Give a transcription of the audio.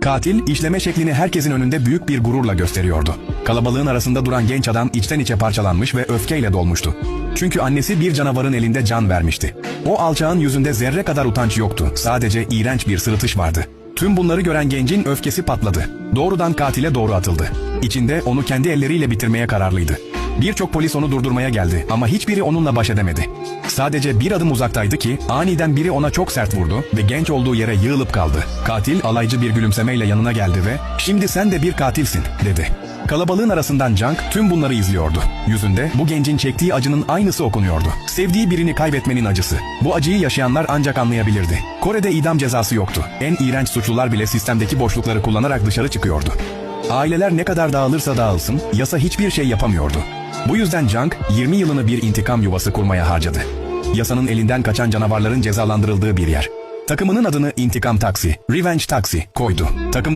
Katil işleme şeklini herkesin önünde büyük bir gururla gösteriyordu. Kalabalığın arasında duran genç adam içten içe parçalanmış ve öfkeyle dolmuştu. Çünkü annesi bir canavarın elinde can vermişti. O alçağın yüzünde zerre kadar utanç yoktu. Sadece iğrenç bir sırıtış vardı. Tüm bunları gören gencin öfkesi patladı. Doğrudan katile doğru atıldı. İçinde onu kendi elleriyle bitirmeye kararlıydı. Birçok polis onu durdurmaya geldi ama hiçbiri onunla baş edemedi. Sadece bir adım uzaktaydı ki aniden biri ona çok sert vurdu ve genç olduğu yere yığılıp kaldı. Katil alaycı bir gülümsemeyle yanına geldi ve ''Şimdi sen de bir katilsin'' dedi. Kalabalığın arasından Junk tüm bunları izliyordu. Yüzünde bu gencin çektiği acının aynısı okunuyordu. Sevdiği birini kaybetmenin acısı. Bu acıyı yaşayanlar ancak anlayabilirdi. Kore'de idam cezası yoktu. En iğrenç suçlular bile sistemdeki boşlukları kullanarak dışarı çıkıyordu. Aileler ne kadar dağılırsa dağılsın, yasa hiçbir şey yapamıyordu. Bu yüzden Junk 20 yılını bir intikam yuvası kurmaya harcadı. Yasanın elinden kaçan canavarların cezalandırıldığı bir yer. Takımının adını İntikam Taksi, Revenge Taxi koydu. Takım